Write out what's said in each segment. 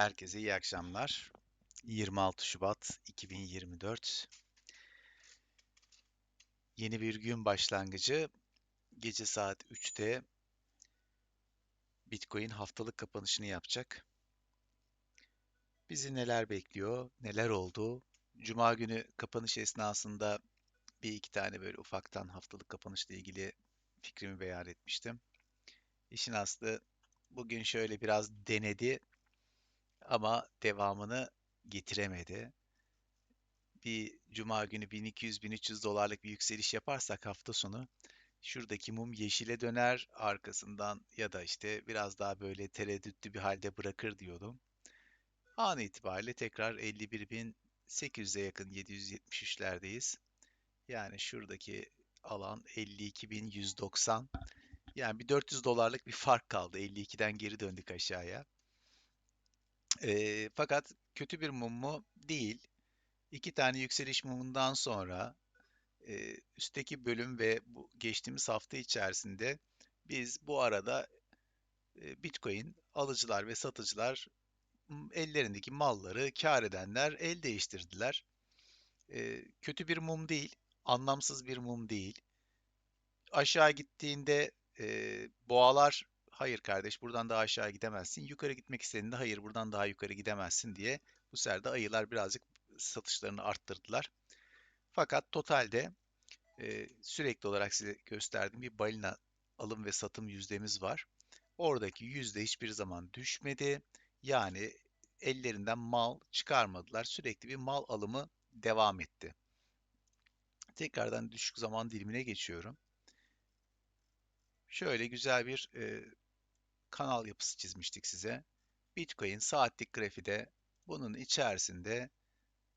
Herkese iyi akşamlar. 26 Şubat 2024. Yeni bir gün başlangıcı. Gece saat 3'te Bitcoin haftalık kapanışını yapacak. Bizi neler bekliyor, neler oldu? Cuma günü kapanış esnasında bir iki tane böyle ufaktan haftalık kapanışla ilgili fikrimi beyan etmiştim. İşin aslı bugün şöyle biraz denedi ama devamını getiremedi. Bir cuma günü 1200-1300 dolarlık bir yükseliş yaparsak hafta sonu şuradaki mum yeşile döner arkasından ya da işte biraz daha böyle tereddütlü bir halde bırakır diyordum. An itibariyle tekrar 51.800'e yakın 773'lerdeyiz. Yani şuradaki alan 52.190. Yani bir 400 dolarlık bir fark kaldı. 52'den geri döndük aşağıya. E, fakat kötü bir mum mu? Değil. İki tane yükseliş mumundan sonra e, üstteki bölüm ve bu geçtiğimiz hafta içerisinde biz bu arada e, Bitcoin alıcılar ve satıcılar ellerindeki malları kar edenler el değiştirdiler. E, kötü bir mum değil, anlamsız bir mum değil. Aşağı gittiğinde e, boğalar hayır kardeş buradan daha aşağı gidemezsin. Yukarı gitmek istediğinde hayır buradan daha yukarı gidemezsin diye bu sefer de ayılar birazcık satışlarını arttırdılar. Fakat totalde e, sürekli olarak size gösterdiğim bir balina alım ve satım yüzdemiz var. Oradaki yüzde hiçbir zaman düşmedi. Yani ellerinden mal çıkarmadılar. Sürekli bir mal alımı devam etti. Tekrardan düşük zaman dilimine geçiyorum. Şöyle güzel bir e, kanal yapısı çizmiştik size. Bitcoin saatlik grafide bunun içerisinde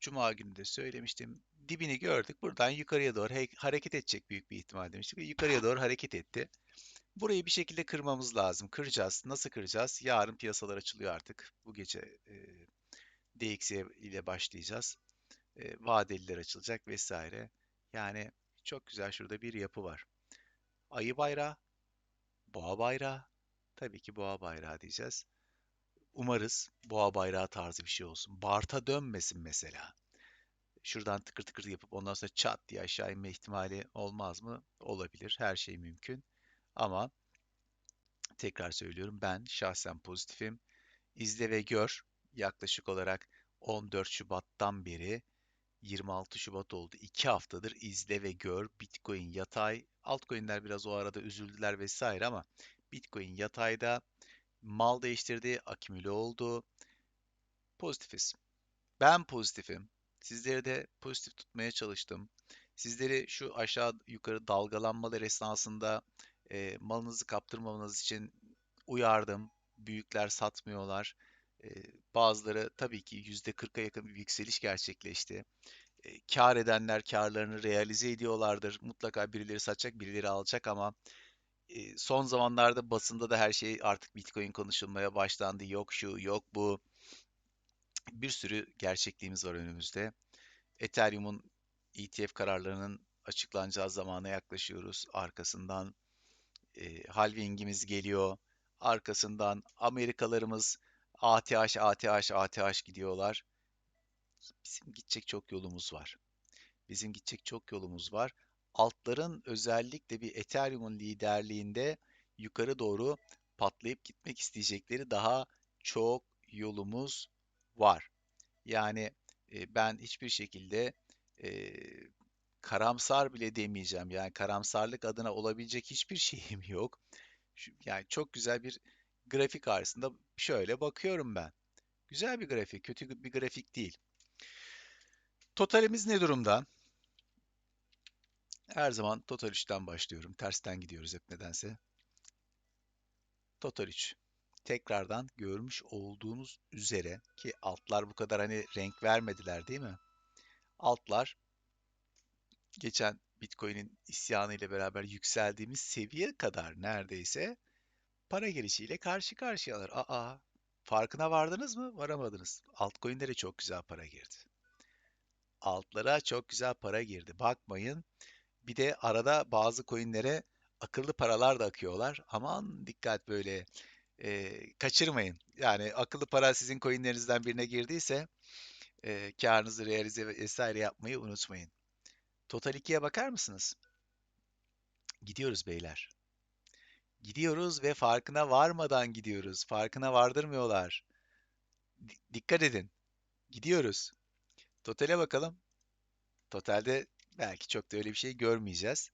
Cuma günü de söylemiştim. Dibini gördük. Buradan yukarıya doğru hareket edecek büyük bir ihtimal demiştik. Yukarıya doğru hareket etti. Burayı bir şekilde kırmamız lazım. Kıracağız. Nasıl kıracağız? Yarın piyasalar açılıyor artık. Bu gece e, DXY ile başlayacağız. E, vadeliler açılacak vesaire. Yani çok güzel şurada bir yapı var. Ayı bayrağı, boğa bayrağı, Tabii ki boğa bayrağı diyeceğiz. Umarız boğa bayrağı tarzı bir şey olsun. Barta dönmesin mesela. Şuradan tıkır tıkır yapıp ondan sonra çat diye aşağı inme ihtimali olmaz mı? Olabilir. Her şey mümkün. Ama tekrar söylüyorum ben şahsen pozitifim. İzle ve gör. Yaklaşık olarak 14 Şubat'tan beri 26 Şubat oldu. 2 haftadır izle ve gör. Bitcoin yatay. Altcoin'ler biraz o arada üzüldüler vesaire ama Bitcoin yatayda. Mal değiştirdi, akümüle oldu. Pozitifiz. Ben pozitifim. Sizleri de pozitif tutmaya çalıştım. Sizleri şu aşağı yukarı dalgalanmalar esnasında e, malınızı kaptırmamanız için uyardım. Büyükler satmıyorlar. E, bazıları tabii ki %40'a yakın bir yükseliş gerçekleşti. E, kar edenler karlarını realize ediyorlardır. Mutlaka birileri satacak, birileri alacak ama son zamanlarda basında da her şey artık Bitcoin konuşulmaya başlandı. Yok şu, yok bu. Bir sürü gerçekliğimiz var önümüzde. Ethereum'un ETF kararlarının açıklanacağı zamana yaklaşıyoruz. Arkasından e, halvingimiz geliyor. Arkasından Amerikalarımız ATH, ATH, ATH gidiyorlar. Bizim gidecek çok yolumuz var. Bizim gidecek çok yolumuz var altların özellikle bir Ethereum'un liderliğinde yukarı doğru patlayıp gitmek isteyecekleri daha çok yolumuz var. Yani e, ben hiçbir şekilde e, karamsar bile demeyeceğim. Yani karamsarlık adına olabilecek hiçbir şeyim yok. Yani çok güzel bir grafik karşısında şöyle bakıyorum ben. Güzel bir grafik, kötü bir grafik değil. Totalimiz ne durumda? Her zaman total 3'ten başlıyorum. Tersten gidiyoruz hep nedense. Total 3. Tekrardan görmüş olduğunuz üzere ki altlar bu kadar hani renk vermediler değil mi? Altlar geçen Bitcoin'in isyanı ile beraber yükseldiğimiz seviye kadar neredeyse para girişiyle karşı karşıyalar. Aa, farkına vardınız mı? Varamadınız. Altcoin'lere çok güzel para girdi. Altlara çok güzel para girdi. Bakmayın bir de arada bazı coinlere akıllı paralar da akıyorlar. Aman dikkat böyle Ee, kaçırmayın. Yani akıllı para sizin coinlerinizden birine girdiyse e, karınızı realize vesaire yapmayı unutmayın. Total 2'ye bakar mısınız? Gidiyoruz beyler. Gidiyoruz ve farkına varmadan gidiyoruz. Farkına vardırmıyorlar. Di- dikkat edin. Gidiyoruz. Totale bakalım. Totalde belki çok da öyle bir şey görmeyeceğiz.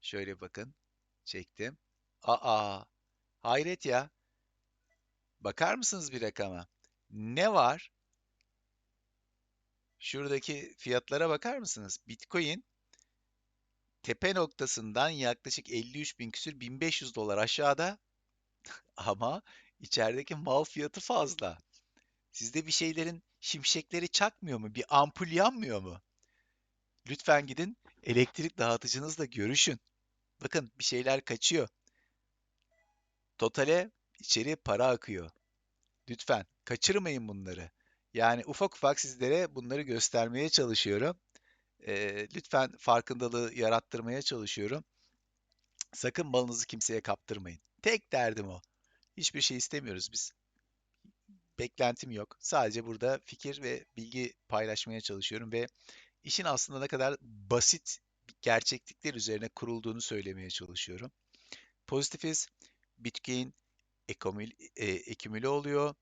Şöyle bakın. Çektim. Aa, hayret ya. Bakar mısınız bir rakama? Ne var? Şuradaki fiyatlara bakar mısınız? Bitcoin tepe noktasından yaklaşık 53 bin küsür 1500 dolar aşağıda ama içerideki mal fiyatı fazla. Sizde bir şeylerin şimşekleri çakmıyor mu? Bir ampul yanmıyor mu? Lütfen gidin elektrik dağıtıcınızla görüşün. Bakın bir şeyler kaçıyor. Totale içeri para akıyor. Lütfen kaçırmayın bunları. Yani ufak ufak sizlere bunları göstermeye çalışıyorum. Ee, lütfen farkındalığı yarattırmaya çalışıyorum. Sakın malınızı kimseye kaptırmayın. Tek derdim o. Hiçbir şey istemiyoruz biz. Beklentim yok. Sadece burada fikir ve bilgi paylaşmaya çalışıyorum ve işin aslında ne kadar basit gerçeklikler üzerine kurulduğunu söylemeye çalışıyorum. Pozitifiz, Bitcoin ekomül, e, oluyor.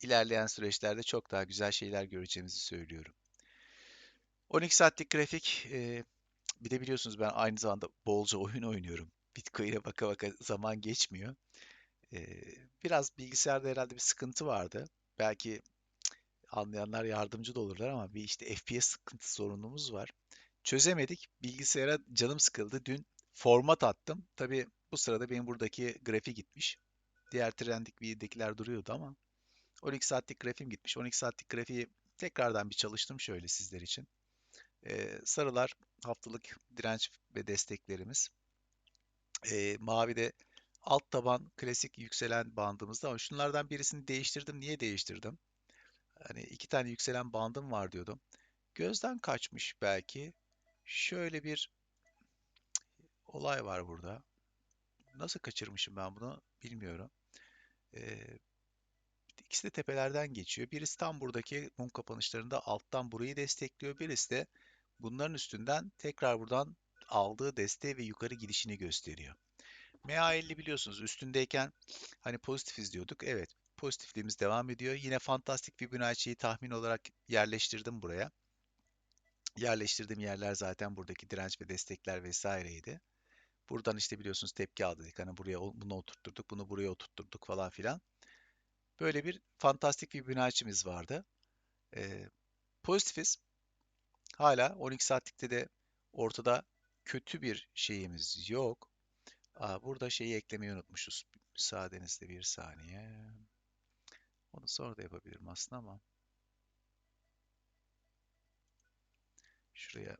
İlerleyen süreçlerde çok daha güzel şeyler göreceğimizi söylüyorum. 12 saatlik grafik, e, bir de biliyorsunuz ben aynı zamanda bolca oyun oynuyorum. Bitcoin'e baka baka zaman geçmiyor. E, biraz bilgisayarda herhalde bir sıkıntı vardı. Belki anlayanlar yardımcı da olurlar ama bir işte FPS sıkıntı sorunumuz var. Çözemedik. Bilgisayara canım sıkıldı. Dün format attım. Tabii bu sırada benim buradaki grafik gitmiş. Diğer Trendik View'dekiler duruyordu ama 12 saatlik grafiğim gitmiş. 12 saatlik grafiği tekrardan bir çalıştım şöyle sizler için. Ee, sarılar haftalık direnç ve desteklerimiz. Ee, mavi de alt taban klasik yükselen bandımızda ama şunlardan birisini değiştirdim. Niye değiştirdim? Hani iki tane yükselen bandım var diyordum. Gözden kaçmış belki. Şöyle bir olay var burada. Nasıl kaçırmışım ben bunu bilmiyorum. Ee, ikisi de tepelerden geçiyor. Birisi tam buradaki mum kapanışlarında alttan burayı destekliyor. Birisi de bunların üstünden tekrar buradan aldığı desteği ve yukarı gidişini gösteriyor. MA50 biliyorsunuz üstündeyken hani pozitifiz diyorduk. Evet pozitifliğimiz devam ediyor. Yine fantastik Fibonacci'yi tahmin olarak yerleştirdim buraya. Yerleştirdiğim yerler zaten buradaki direnç ve destekler vesaireydi. Buradan işte biliyorsunuz tepki aldık. Hani buraya bunu oturtturduk, bunu buraya oturtturduk falan filan. Böyle bir fantastik bir Fibonacci'miz vardı. Ee, pozitifiz. Hala 12 saatlikte de ortada kötü bir şeyimiz yok. Aa, burada şeyi eklemeyi unutmuşuz. Müsaadenizle bir saniye. Onu sonra da yapabilirim aslında ama. Şuraya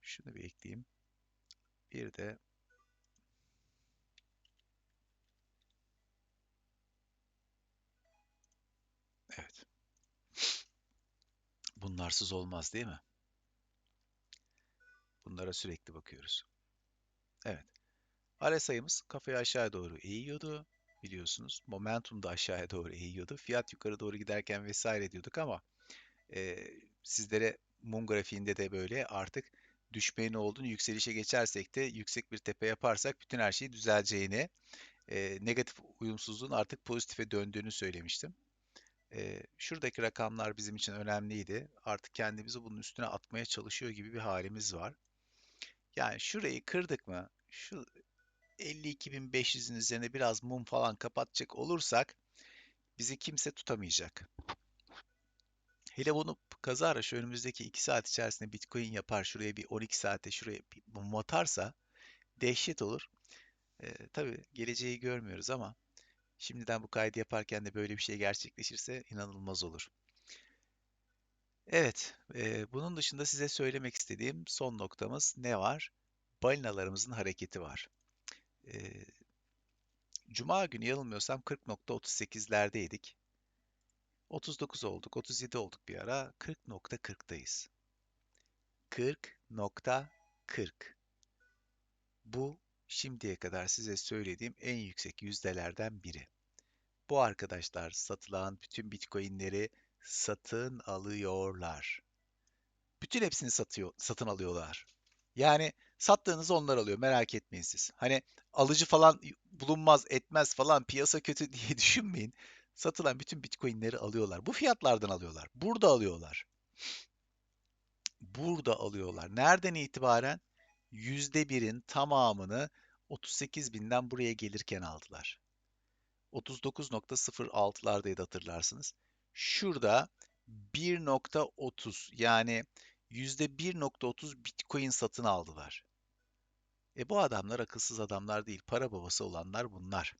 şunu bir ekleyeyim. Bir de evet. Bunlarsız olmaz değil mi? Bunlara sürekli bakıyoruz. Evet. RSI'miz kafayı aşağı doğru eğiyordu biliyorsunuz. Momentum da aşağıya doğru eğiyordu. Fiyat yukarı doğru giderken vesaire diyorduk ama e, sizlere mum grafiğinde de böyle artık düşmeyin olduğunu yükselişe geçersek de yüksek bir tepe yaparsak bütün her şey düzeleceğini, e, negatif uyumsuzluğun artık pozitife döndüğünü söylemiştim. E, şuradaki rakamlar bizim için önemliydi. Artık kendimizi bunun üstüne atmaya çalışıyor gibi bir halimiz var. Yani şurayı kırdık mı, şu 52.500'ün üzerine biraz mum falan kapatacak olursak bizi kimse tutamayacak. Hele bunu kazara şu önümüzdeki 2 saat içerisinde Bitcoin yapar şuraya bir 12 saate şuraya bir mum atarsa dehşet olur. Ee, tabii geleceği görmüyoruz ama şimdiden bu kaydı yaparken de böyle bir şey gerçekleşirse inanılmaz olur. Evet, e, bunun dışında size söylemek istediğim son noktamız ne var? Balinalarımızın hareketi var. E, Cuma günü yanılmıyorsam 40.38'lerdeydik. 39 olduk, 37 olduk bir ara. 40.40'dayız. 40.40. Bu şimdiye kadar size söylediğim en yüksek yüzdelerden biri. Bu arkadaşlar satılan bütün Bitcoin'leri satın alıyorlar. Bütün hepsini satıyor, satın alıyorlar. Yani sattığınızı onlar alıyor. Merak etmeyin siz. Hani alıcı falan bulunmaz, etmez falan piyasa kötü diye düşünmeyin. Satılan bütün Bitcoin'leri alıyorlar. Bu fiyatlardan alıyorlar. Burada alıyorlar. Burada alıyorlar. Nereden itibaren? Yüzde birin tamamını 38 binden buraya gelirken aldılar. 39.06'lardaydı hatırlarsınız. Şurada 1.30 yani %1.30 Bitcoin satın aldılar. E bu adamlar akılsız adamlar değil, para babası olanlar bunlar.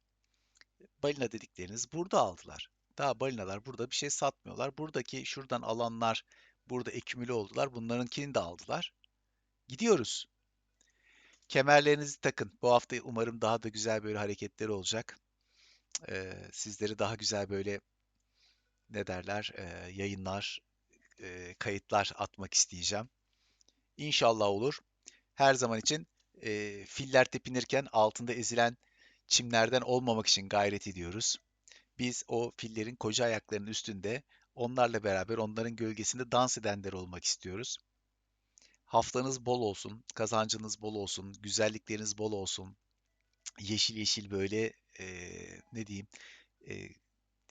Balina dedikleriniz burada aldılar. Daha balinalar burada bir şey satmıyorlar. Buradaki şuradan alanlar burada ekümüle oldular. Bunlarınkini de aldılar. Gidiyoruz. Kemerlerinizi takın. Bu hafta umarım daha da güzel böyle hareketler olacak. Ee, sizleri daha güzel böyle ne derler e, yayınlar, e, kayıtlar atmak isteyeceğim. İnşallah olur. Her zaman için e, filler tepinirken altında ezilen çimlerden olmamak için gayret ediyoruz. Biz o fillerin koca ayaklarının üstünde onlarla beraber onların gölgesinde dans edenler olmak istiyoruz. Haftanız bol olsun, kazancınız bol olsun, güzellikleriniz bol olsun. Yeşil yeşil böyle e, ne diyeyim e,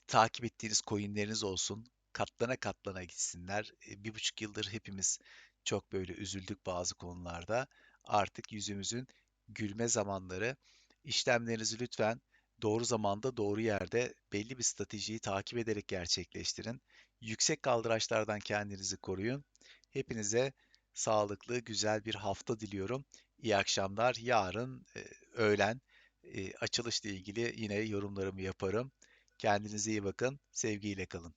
takip ettiğiniz coinleriniz olsun. Katlana katlana gitsinler. E, bir buçuk yıldır hepimiz çok böyle üzüldük bazı konularda. Artık yüzümüzün gülme zamanları. İşlemlerinizi lütfen doğru zamanda, doğru yerde belli bir stratejiyi takip ederek gerçekleştirin. Yüksek kaldıraçlardan kendinizi koruyun. Hepinize sağlıklı, güzel bir hafta diliyorum. İyi akşamlar. Yarın e, öğlen e, açılışla ilgili yine yorumlarımı yaparım. Kendinize iyi bakın. Sevgiyle kalın.